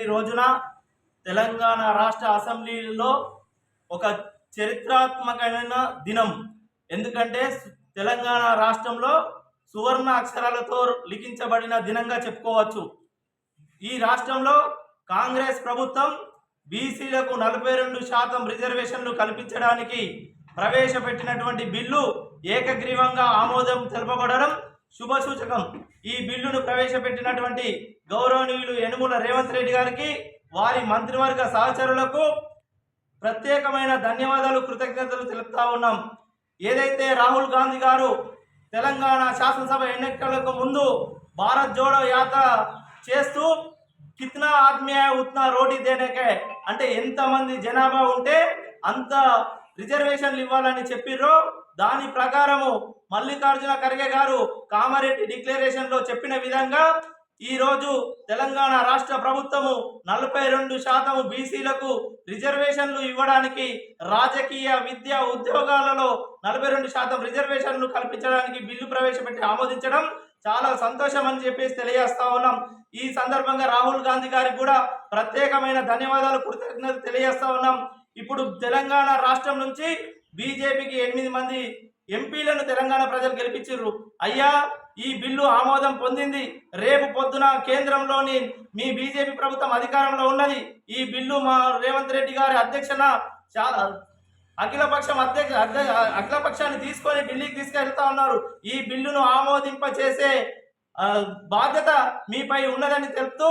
ఈ రోజున తెలంగాణ రాష్ట్ర అసెంబ్లీలో ఒక చరిత్రాత్మకమైన దినం. ఎందుకంటే తెలంగాణ రాష్ట్రంలో సువర్ణ అక్షరాలతో లిఖించబడిన దినంగా చెప్పుకోవచ్చు. ఈ రాష్ట్రంలో కాంగ్రెస్ ప్రభుత్వం బీసీలకు నలభై రెండు శాతం రిజర్వేషన్లు కల్పించడానికి ప్రవేశపెట్టినటువంటి బిల్లు ఏకగ్రీవంగా ఆమోదం తెలుపబడడం శుభసూచకం. ఈ బిల్లును ప్రవేశపెట్టినటువంటి గౌరవనీయులు యనుమూల రేవంత్ రెడ్డి గారికి వారి మంత్రివర్గ సహచరులకు ప్రత్యేకమైన ధన్యవాదాలు కృతజ్ఞతలు తెలుపుతా ఉన్నాం. ఏదైతే రాహుల్ గాంధీ గారు తెలంగాణ శాసనసభ ఎన్నికలకు ముందు భారత్ జోడో యాత్ర చేస్తూ కిత్నా ఆత్మీయ హై ఉత్నా రోటీ దేనేకే అంటే ఎంతమంది జనాభా ఉంటే అంత రిజర్వేషన్లు ఇవ్వాలని చెప్పిర్రో? దాని ప్రకారము మల్లికార్జున ఖర్గే గారు కామారెడ్డి డిక్లరేషన్లో చెప్పిన విధంగా ఈ రోజు తెలంగాణ రాష్ట్ర ప్రభుత్వము నలభై రెండు శాతం బీసీలకు రిజర్వేషన్లు ఇవ్వడానికి రాజకీయ విద్య ఉద్యోగాలలో నలభై రెండు శాతం రిజర్వేషన్లు కల్పించడానికి బిల్లు ప్రవేశపెట్టి ఆమోదించడం చాలా సంతోషం అని చెప్పేసి తెలియజేస్తా ఉన్నాం. ఈ సందర్భంగా రాహుల్ గాంధీ గారికి కూడా ప్రత్యేకమైన ధన్యవాదాలు కృతజ్ఞతలు తెలియజేస్తా ఉన్నాం. ఇప్పుడు తెలంగాణ రాష్ట్రం నుంచి బీజేపీకి ఎనిమిది మంది ఎంపీలను తెలంగాణ ప్రజలు గెలిపించారు అయ్యా ఈ బిల్లు ఆమోదం పొందింది. రేపు పొద్దున కేంద్రంలోని మీ బీజేపీ ప్రభుత్వం అధికారంలో ఉన్నది. ఈ బిల్లు మా రేవంత్ రెడ్డి గారి అధ్యక్షన చాలా అఖిలపక్షం అధ్యక్ష అఖిలపక్షాన్ని తీసుకొని ఢిల్లీకి తీసుకెళ్తా ఉన్నారు. ఈ బిల్లును ఆమోదింప చేసే బాధ్యత మీపై ఉన్నదని తెలుపుతూ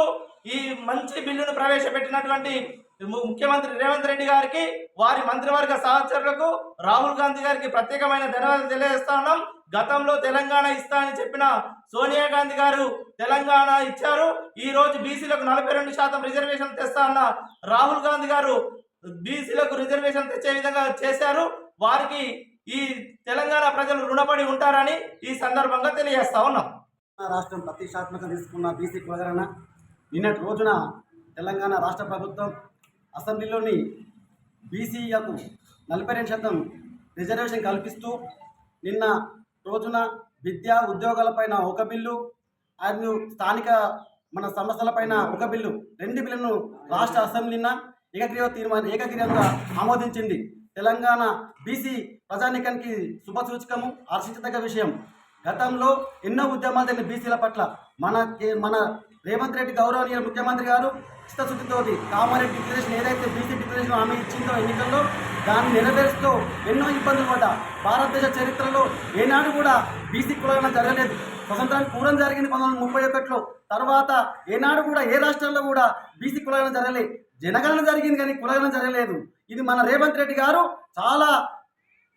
ఈ మంచి బిల్లును ప్రవేశపెట్టినటువంటి ముఖ్యమంత్రి రేవంత్ రెడ్డి గారికి వారి మంత్రివర్గ సహచరులకు రాహుల్ గాంధీ గారికి ప్రత్యేకమైన ధన్యవాదాలు తెలియజేస్తా ఉన్నాం. గతంలో తెలంగాణ ఇస్తా అని చెప్పిన సోనియా గాంధీ గారు తెలంగాణ ఇచ్చారు. ఈ రోజు బీసీలకు నలభై రెండు శాతం రిజర్వేషన్ తెస్తా అన్న రాహుల్ గాంధీ గారు బీసీలకు రిజర్వేషన్ తెచ్చే విధంగా చేశారు. వారికి ఈ తెలంగాణ ప్రజలు రుణపడి ఉంటారని ఈ సందర్భంగా తెలియజేస్తా ఉన్నాం. రాష్ట్రం ప్రతిష్టాత్మకం తీసుకున్న బీసీ కులగరణ నిన్నటి రోజున తెలంగాణ రాష్ట్ర ప్రభుత్వం అసెంబ్లీలోని బీసీలకు నలభై రెండు శాతం రిజర్వేషన్ కల్పిస్తూ నిన్న రోజున విద్యా ఉద్యోగాలపైన ఒక బిల్లు మరియు స్థానిక మన సంస్థలపైన ఒక బిల్లు రెండు బిల్లును రాష్ట్ర అసెంబ్లీన ఏకగ్రీవ తీర్మానం ఏకగ్రీవంగా ఆమోదించింది. తెలంగాణ బీసీ ప్రజానికానికి శుభసూచకము హర్షించదగ్గ విషయం. గతంలో ఎన్నో ఉద్యమాలు జరిగిన బీసీల పట్ల మన మన రేవంత్ రెడ్డి గౌరవనీయ ముఖ్యమంత్రి గారు చిత్తశుద్ధితోటి కామారెడ్డి డిక్లరేషన్ ఏదైతే బీసీ డిక్లరేషన్ హామీ ఇచ్చిందో ఎన్నికల్లో దాన్ని నెరవేరుస్తూ ఎన్నో ఇబ్బందులు పడ్డా భారతదేశ చరిత్రలో ఏనాడు కూడా బీసీ కులగన జరగలేదు. స్వతంత్రానికి పూర్వం జరిగింది పంతొమ్మిది వందల ముప్పై ఒకటిలో. తర్వాత ఏనాడు కూడా ఏ రాష్ట్రంలో కూడా బీసీ కులగన జరగలేదు జనగణన జరిగింది కానీ కులగన జరగలేదు. ఇది మన రేవంత్ రెడ్డి గారు చాలా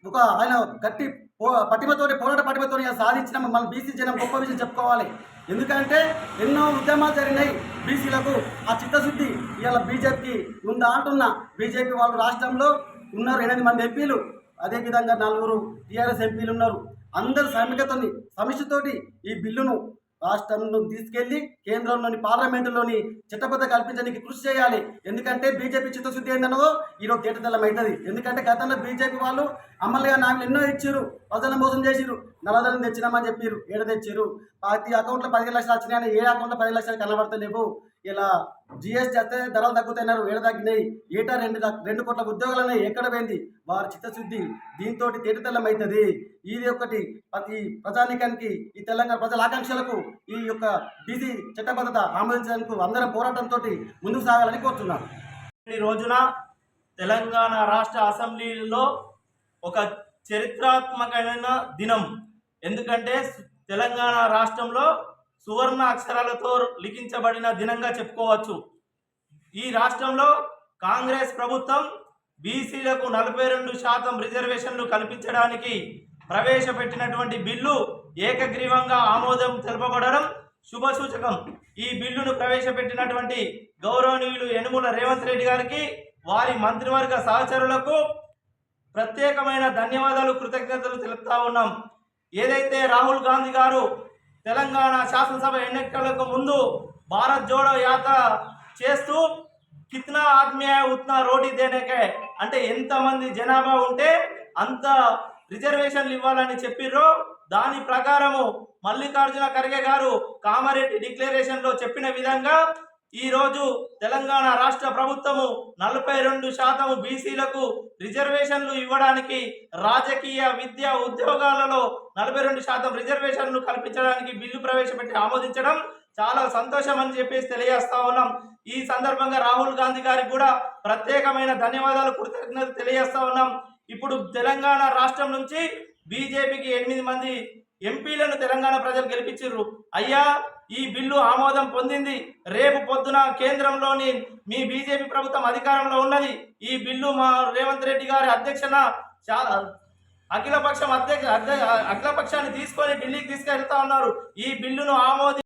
ఒక ఆయన గట్టి పో పటిమతోటి పోరాట పటిమతోటి సాధించిన మన బీసీ జనం గొప్ప విషయం చెప్పుకోవాలి. ఎందుకంటే ఎన్నో ఉద్యమాలు జరిగినాయి బీసీలకు. ఆ చిత్తశుద్ధి ఇవాళ బీజేపీకి ఉందా అంటున్న. బీజేపీ వాళ్ళు రాష్ట్రంలో ఉన్నారు ఎనిమిది మంది ఎంపీలు. అదేవిధంగా నలుగురు టీఆర్ఎస్ ఎంపీలు ఉన్నారు. అందరు సమికతోని సమిష్టితోటి ఈ బిల్లును రాష్ట్రంను తీసుకెళ్ళి కేంద్రంలోని పార్లమెంటులోని చట్టబద్ధ కల్పించడానికి కృషి చేయాలి. ఎందుకంటే బీజేపీ చిత్తశుద్ధి ఏందన్నదో ఈరోజు తేటతెల్లం అవుతుంది ఎందుకంటే గతంలో బీజేపీ వాళ్ళు అమలుగా నాకు ఎన్నో ఇచ్చారు ప్రజలను మోసం చేసిరు నల్లధనం తెచ్చినామని చెప్పారు ఏడ తెచ్చారు ప్రతి అకౌంట్లో పదిహేను లక్షలు వచ్చినాయని ఏ అకౌంట్లో పది లక్షలు కనబడతలేవు. ఇలా జిఎస్టీ అత్యంత ధరలు తగ్గుతున్నారు వేడ తగ్గినాయి. ఏటా రెండు రెండు కోట్ల ఉద్యోగాలనే ఎక్కడ పోయింది? వారి చిత్తశుద్ధి దీంతో తేటతెల్లం అవుతుంది ఇది ఒకటి. ప్రతి ప్రజానికానికి ఈ తెలంగాణ ప్రజల ఆకాంక్షలకు ఈ యొక్క బీసీ చట్టబద్ధత ఆమోదించడానికి అందరం పోరాటంతో ముందుకు సాగాలని కోరుతున్నాను. ఈ రోజున తెలంగాణ రాష్ట్ర అసెంబ్లీలో ఒక చరిత్రాత్మకమైన దినం. ఎందుకంటే తెలంగాణ రాష్ట్రంలో సువర్ణ అక్షరాలతో లిఖించబడిన దినంగా చెప్పుకోవచ్చు. ఈ రాష్ట్రంలో కాంగ్రెస్ ప్రభుత్వం బీసీలకు నలభై రెండు శాతం రిజర్వేషన్లు కల్పించడానికి ప్రవేశపెట్టినటువంటి బిల్లు ఏకగ్రీవంగా ఆమోదం తెలుపబడడం శుభసూచకం. ఈ బిల్లును ప్రవేశపెట్టినటువంటి గౌరవనీయులు యనుమూల రేవంత్ రెడ్డి గారికి వారి మంత్రివర్గ సహచరులకు ప్రత్యేకమైన ధన్యవాదాలు కృతజ్ఞతలు తెలుపుతా ఉన్నాం. ఏదైతే రాహుల్ గాంధీ గారు తెలంగాణ శాసనసభ ఎన్నికలకు ముందు భారత్ జోడో యాత్ర చేస్తూ కిత్నా ఆత్మీయ ఉత్నా రోటీ దేనికే అంటే ఎంతమంది జనాభా ఉంటే అంత రిజర్వేషన్లు ఇవ్వాలని చెప్పిర్రో దాని ప్రకారము మల్లికార్జున ఖర్గే గారు కామారెడ్డి డిక్లరేషన్లో చెప్పిన విధంగా ఈరోజు తెలంగాణ రాష్ట్ర ప్రభుత్వము నలభై రెండు శాతం బీసీలకు రిజర్వేషన్లు ఇవ్వడానికి రాజకీయ విద్య ఉద్యోగాలలో నలభై రెండు శాతం రిజర్వేషన్లు కల్పించడానికి బిల్లు ప్రవేశపెట్టి ఆమోదించడం చాలా సంతోషం అని చెప్పేసి తెలియజేస్తా ఉన్నాం. ఈ సందర్భంగా రాహుల్ గాంధీ గారికి కూడా ప్రత్యేకమైన ధన్యవాదాలు కృతజ్ఞతలు తెలియజేస్తా ఉన్నాం. ఇప్పుడు తెలంగాణ రాష్ట్రం నుంచి బీజేపీకి ఎనిమిది మంది ఎంపీలను తెలంగాణ ప్రజలు గెలిపించారు అయ్యా ఈ బిల్లు ఆమోదం పొందింది. రేపు పొద్దున కేంద్రంలోని మీ బీజేపీ ప్రభుత్వం అధికారంలో ఉన్నది. ఈ బిల్లు మా రేవంత్ రెడ్డి గారి అధ్యక్షన చాలా అఖిలపక్షం అధ్యక్ష అధ్య- అఖిలపక్షాన్ని తీసుకొని ఢిల్లీకి తీసుకెళ్తా ఉన్నారు. ఈ బిల్లును ఆమోది